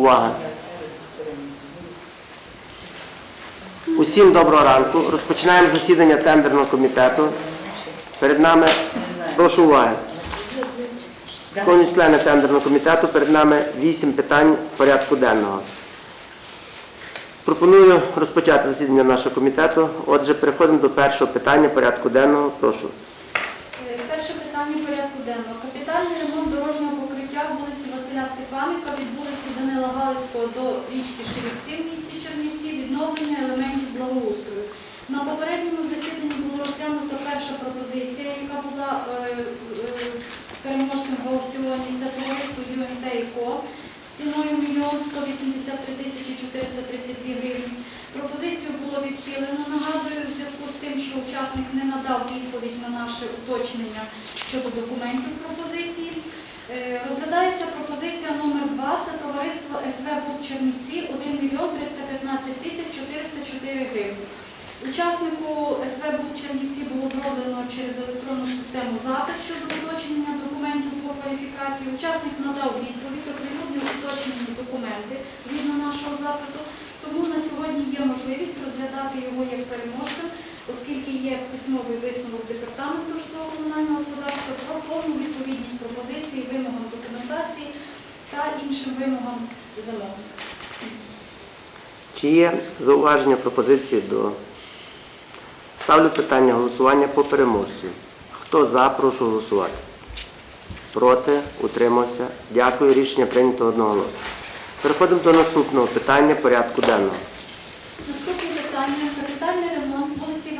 Увага! Усім доброго ранку. Розпочинаємо засідання тендерного комітету. Перед нами, прошу уваги. Шановні члени тендерного комітету, перед нами вісім питань порядку денного. Пропоную розпочати засідання нашого комітету. Отже, переходимо до першого питання порядку денного. Прошу. Е, Перше питання порядку денного. Капітальний ремонт дорожнього покриття вулиці Василя Степаника від вулиці Данила Галицького до річки Ширівці в місті Чернівці, відновлення елементів благоустрою. На попередньому засіданні було розглянуто перша пропозиція, яка була е, е, переможцем в аукціоні. Це товариство ЮМТ і КО з ціною 1 183 тисячі 432 гривні. Пропозицію було відхилено. Нагадую, в зв'язку з тим, що учасник не надав відповідь на наше уточнення щодо документів пропозиції. Е, Розглядається пропозиція номер 2, це товариство СВ «Буд Чернівці» 1 мільйон 315 тисяч 404 гривні. Учаснику СВ «Буд Чернівці» було зроблено через електронну систему запит щодо уточнення документів по кваліфікації. Учасник надав відповідь, оприлюднив уточнені документи згідно нашого запиту. Тому на сьогодні є можливість розглядати його як оскільки є письмовий висновок департаменту житлово-комунального господарства про повну відповідність пропозиції, вимогам документації та іншим вимогам замовника. Чи є зауваження пропозиції до ставлю питання голосування по переможцю. Хто за, прошу голосувати. Проти, утримався. Дякую. Рішення прийнято одноголосно. Переходимо до наступного питання порядку денного. Наступне питання капітальний ремонт вулиці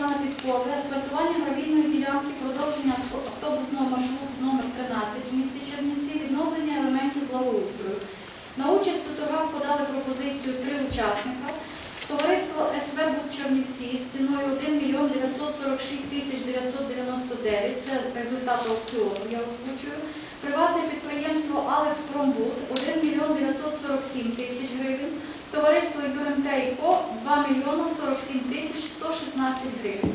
Івана Підкови, асфальтування гравійної ділянки, продовження автобусного маршруту номер 13 в місті Чернівці, відновлення елементів благоустрою. На участь у торгах подали пропозицію три учасника. Товариство СВ «Буд Чернівці з ціною 1 мільйон 946 тисяч 999, це результат аукціону, я озвучую. Приватне підприємство Алекс Промбуд 1 мільйон 947 тисяч гривень. Товариство ЮМТ і КО 2 мільйона 47 тисяч 116 гривень.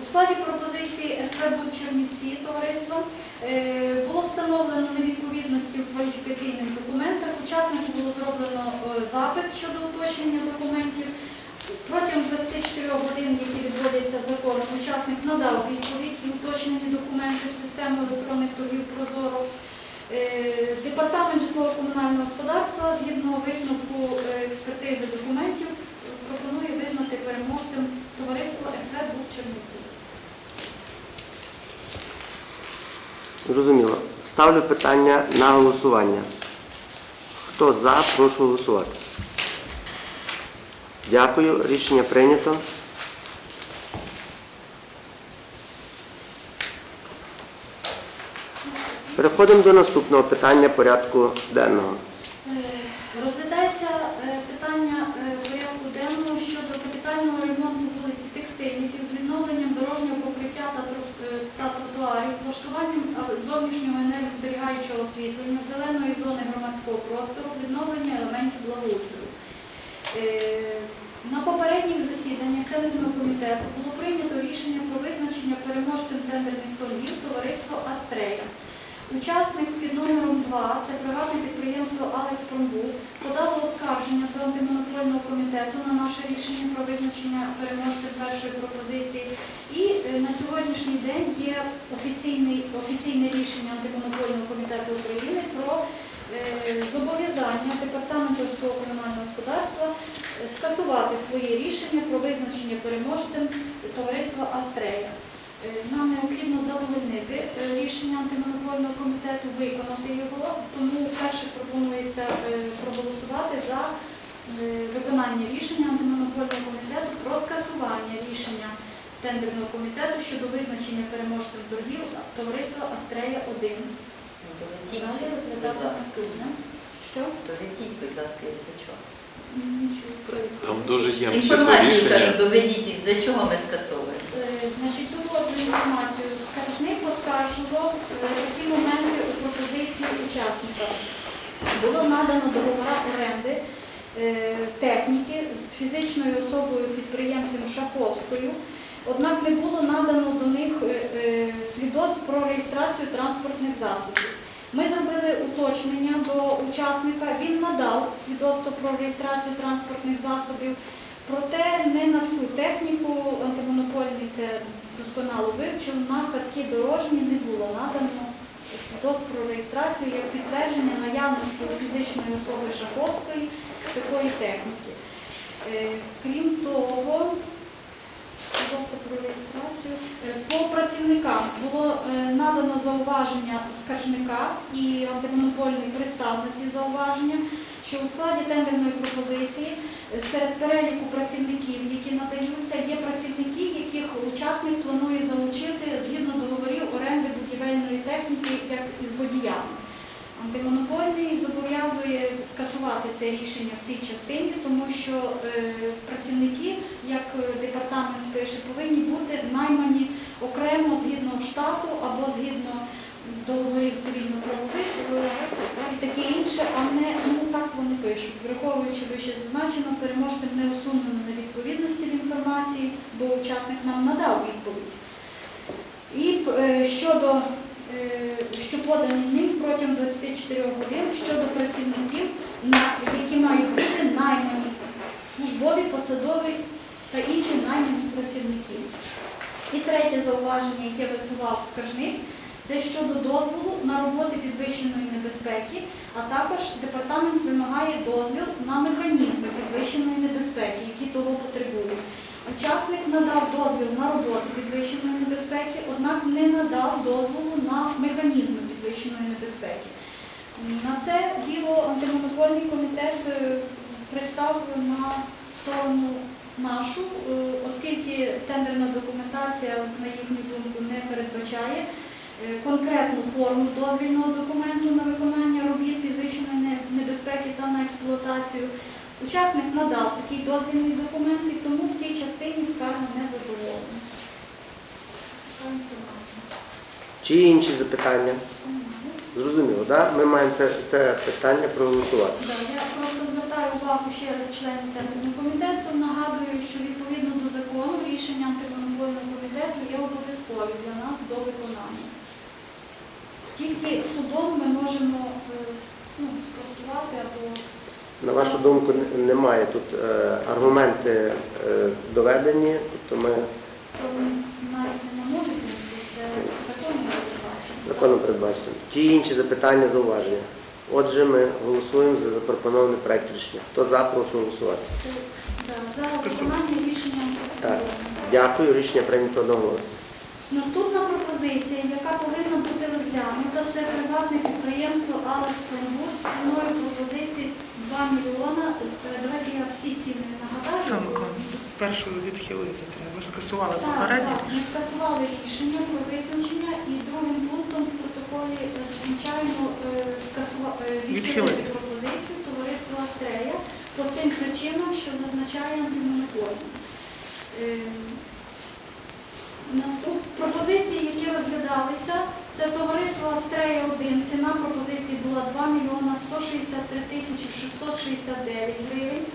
У складі пропозиції СВ «Буд Чернівці товариства е, було встановлено невідповідності в кваліфікаційних документах. Учаснику було зроблено е, запит щодо уточнення документів. Протягом 24 годин, які відводяться законом, учасник надав відповідь і уточнені документи в систему електронних торгів Прозоро. Е, Департамент житлово-комунального господарства згідно висновку е, експертизи документів пропонує визнати переможцем товариство СВ «Буд Чернівці». Зрозуміло. Ставлю питання на голосування. Хто за, прошу голосувати. Дякую. Рішення прийнято. Переходимо до наступного питання порядку денного. Е, Розглядається е, питання е, порядку денного щодо капітального ремонту вулиці Текстильників з відновленням дорожнього покриття та тро- та тротуарів, влаштуванням зовнішнього енергозберігаючого освітлення, зеленої зони громадського простору, відновлення елементів благоустрою. На попередніх засіданнях тендерного комітету було прийнято рішення про визначення переможцем тендерних торгів товариство Астрея. Учасник під номером 2, це приватне підприємство Алекс Промбуд, подало оскарження до антимонопольного комітету на наше рішення про визначення переможця першої пропозиції. І е, на сьогоднішній день є офіційне рішення антимонопольного комітету України про е, зобов'язання департаменту житлово комунального господарства е, скасувати своє рішення про визначення переможцем Нам необхідно задовольнити е, рішення антимонопольного комітету, виконати його, тому перше пропонується е, проголосувати за е, виконання рішення антимонопольного комітету про скасування рішення тендерного комітету щодо визначення переможців торгів товариства Астрея 1. Далі розглядати наступне. Що? Доведіть, будь ласка, за чого. Нічого. Там дуже є Інформацію кажуть, доведіть, за чого ми скасовуємо. Значить, доводжу інформацію. Скаржник оскаржував е, ті моменти у пропозиції учасника. Було надано договора оренди е, техніки з фізичною особою підприємцем Шаховською. Однак не було надано до них е, свідоцтв про реєстрацію транспортних засобів. Ми зробили уточнення до учасника, він надав свідоцтво про реєстрацію транспортних засобів. Проте не на всю техніку антимонопольний це досконало вивчив, на катки дорожні не було надано свідоцтв про реєстрацію як підтвердження наявності фізичної особи Шаховської такої техніки. Е, Крім того, Свідоцтво про реєстрацію. Е, По працівникам було е, надано зауваження скаржника і антимонопольний пристав на ці зауваження, що у складі тендерної пропозиції е, серед переліку працівників, які надаються, є працівники, яких учасник планує залучити згідно договорів оренди будівельної техніки, як із водіями. Антимонопольний зобов'язує скасувати це рішення в цій частині, тому що е, працівники, як е, департамент пише, повинні бути наймані окремо згідно штату або згідно договорів цивільно-правових е, і таке інше, а не ну так вони пишуть. Враховуючи вище зазначено, переможцем не усунено невідповідності в інформації, бо учасник нам надав відповідь. І е, щодо е, що подані ним протягом 24 годин щодо працівників, які мають бути наймані, службові, посадові та інші наймані працівники. І третє зауваження, яке висував скаржник, це щодо дозволу на роботи підвищеної небезпеки, а також департамент вимагає дозвіл на механізми підвищеної небезпеки, які того потребують. Учасник надав дозвіл на роботу підвищеної небезпеки, однак не надав дозволу на механізми підвищеної небезпеки. На це діло антимонопольний комітет е, пристав на сторону нашу, е, оскільки тендерна документація, на їхню думку, не передбачає е, конкретну форму дозвільного документу на виконання робіт підвищеної небезпеки та на експлуатацію. Учасник надав такий дозвільний документ, і тому в цій частині скарга не задоволена. Чи є інші запитання? Зрозуміло, так? Ми маємо це, це питання проголосувати. Да, я просто звертаю увагу ще раз членів тендерного комітету. Нагадую, що відповідно до закону рішення антимонопольного комітету є обов'язкові для нас до виконання. Тільки судом ми можемо е, ну, спростувати або На вашу думку, немає тут е, аргументи е, доведені, тобто ми то навіть не можуть бути, це законом передбачено. Чи є інші запитання, зауваження? Отже, ми голосуємо за запропонований проект рішення. Хто за, прошу голосувати. За виконання рішення Так, дякую, рішення прийнято одноголосно. Наступна пропозиція, яка повинна бути розглянута, це приватне підприємство Алекс Фонбуд з ціною пропозиції 2 мільйона. Е, Давайте я всі ціни нагадаю. Самко, першу відхилити треба. Скасували Так, так, ми скасували рішення про визначення і другим пунктом в протоколі е, зазначаємо е, скасува- е, відхилити пропозицію товариства Астрея по цим причинам, що зазначає антимонопольний. Е, Наступ пропозиції, які розглядалися, це товариство Астрея 1. Ціна пропозиції була 2 мільйона 163 тисячі 669 гривень.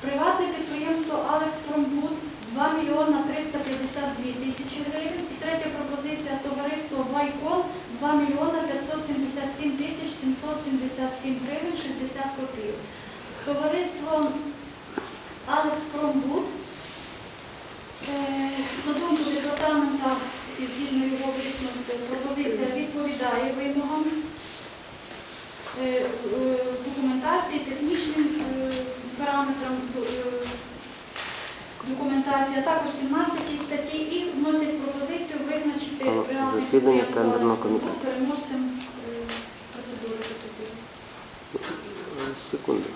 Приватне підприємство Алекс Промбуд 2 мільйона 352 тисячі гривень. І третя пропозиція товариство Вайкон 2 мільйона 577 тисяч 777 гривень 60 копійок. Товариство Алекс Промбуд Е, На думку департамента і згідно його висновку, пропозиція відповідає вимогам е, е, документації, технічним параметрам документації, а також 17 статті і вносять пропозицію визначити реальний засідання тендерного комітету». Переможцем е, процедури. Е, Секунду.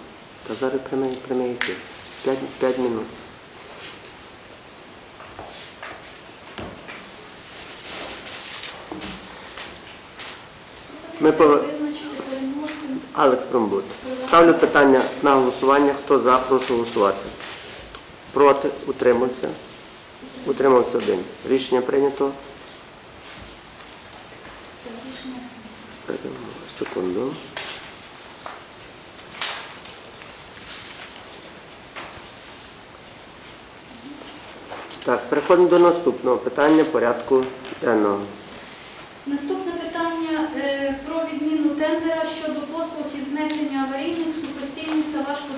Та зараз прямий, прямий ефір. П'ять, п'ять минут. Ми переможцем Алекс Промбуд. Ставлю питання на голосування. Хто за, прошу голосувати. Проти, утримався. Утримався один. Рішення прийнято. Секунду. Так, переходимо до наступного питання порядку денного. Наступне питання е, про відміну тендера щодо послуг із знесення аварійних, сухостійних та важко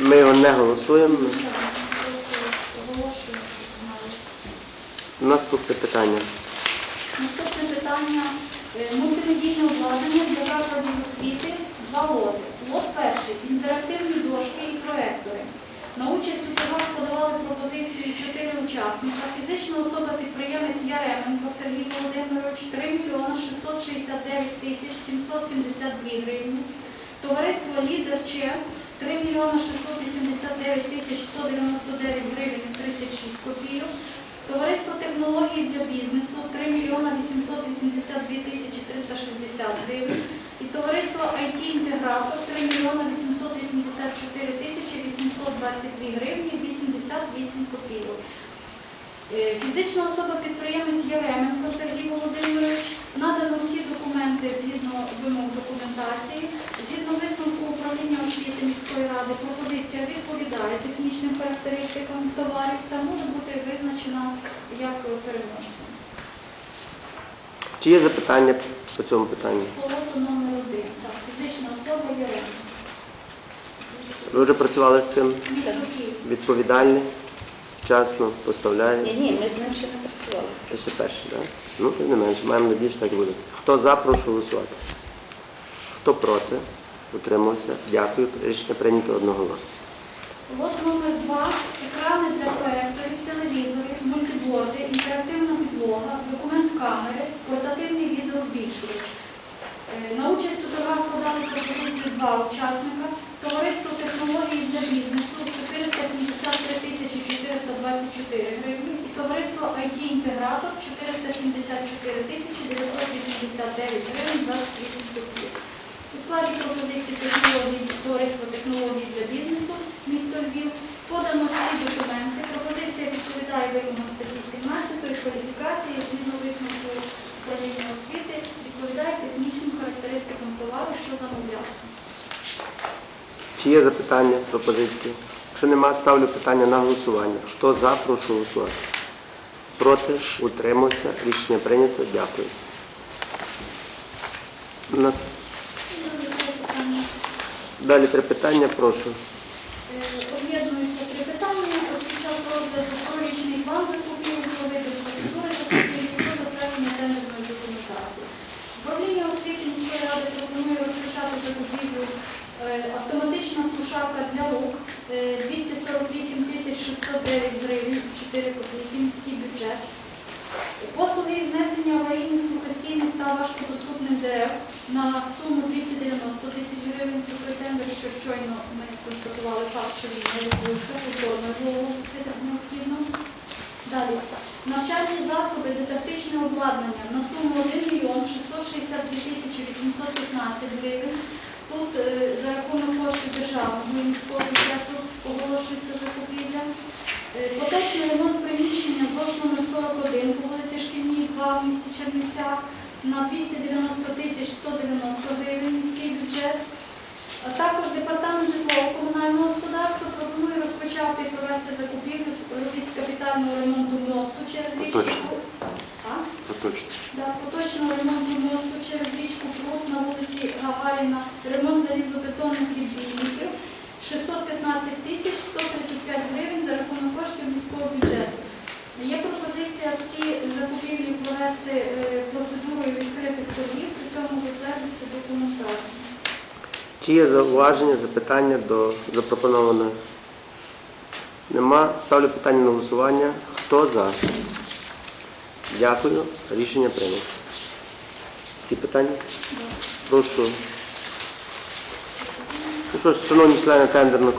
Ми його не голосуємо. Наступне питання. Наступне питання. Е, Мультимедійне обладнання для закладів освіти. Два лоти. Лот перший інтерактивні дошки і проектори. На участь у торгах подавали пропозицію чотири учасника. Фізична особа-підприємець Яременко Сергій Володимирович 3 мільйона 669 тисяч 772 гривні. Товариство Лідер Че 3 мільйона 689 тисяч 199 гривень 36 копійок. Товариство технології для бізнесу 3 мільйона 882 тисячі 360 гривень. І товариство IT інтегратор 3 мільйона 884 тисячі 822 гривні 88 копійок. Е, Фізична особа підприємець Яременко Сергій Володимирович надано всі документи згідно вимог документації. Згідно висновку управління освіти міської ради пропозиція відповідає технічним характеристикам товарів та може бути визначена як переможця. Чи є запитання по цьому питанню? Полоту номер один. Так, фізична особа Яременко. Ви вже працювали з цим? Відповідальний, вчасно поставляє. Ні, ні, ми з ним ще не працювали. Це ще перший, так? Ну, тим не менше, маємо надію, що так буде. Хто за, прошу голосувати. Хто проти? Утримався. Дякую. Рішення прийнято одноголосно. Лот номер два екрани для проекторів, телевізорів, мультиборди, інтерактивна підлога, документ камери, портативний відеозбільшувач. Е, На участь у торгах подали пропозиції два учасника. Товариство технології для бізнесу 473 тисячі 424 гривні і товариство IT-інтегратор 474 тисячі 989 гривень 28 копійок. У складі пропозиції технології товариства технологій для бізнесу місто Львів подано всі документи. Пропозиція відповідає вимогам статті 17 кваліфікації згідно висновку управління освіти, відповідає технічним характеристикам товару, що замовлявся. Чи є запитання, пропозиції? Якщо немає, ставлю питання на голосування. Хто за, прошу голосувати. Проти, утримався. Рішення прийнято. Дякую. На- Далі три питання, прошу. Об'єднуються три питання. Під час розгляду прорічний план закупівлі, процедури закупівлі та затвердження тендерної документації. Управління освіти міської ради пропонує розпочати закупівлю е, автоматична сушарка для лук е, 248 тисяч 609 гривень, 4 копійки, міський бюджет. Послуги із знесення аварійних сухостійних та важкодоступних дерев на суму 290 тисяч гривень. Це той що щойно ми констатували факт, що він не відбувся, повторно оголосити необхідно. Далі. Навчальні засоби, дидактичне обладнання на суму 1 мільйон 662 тисячі 815 гривень. Тут е, за рахунок коштів державного міського бюджету оголошується закупівля. Е, Поточний ремонт приміщення ЗОЖ номер 41 по вулиці Шкільній, 2 в місті Чернівцях на 290 тисяч 190 гривень міський бюджет. А також департамент житлово-комунального господарства пропонує розпочати і провести закупівлю робіт з капітального ремонту мосту через річку. Поточно. Да, поточного ремонту мосту через річку Прут на вулиці Гагаріна, ремонт залізобетонних відбійників 615 тисяч 135 гривень за рахунок коштів міського бюджету. Є пропозиція всі закупівлі провести е, процедурою відкритих торгів, при цьому затвердиться документація. Чи є зауваження, запитання до запропонованої? Нема. Ставлю питання на голосування. Хто за? Дякую. Рішення прийнято. Всі питання? Прошу. Ну що ж, шановні члени тендерного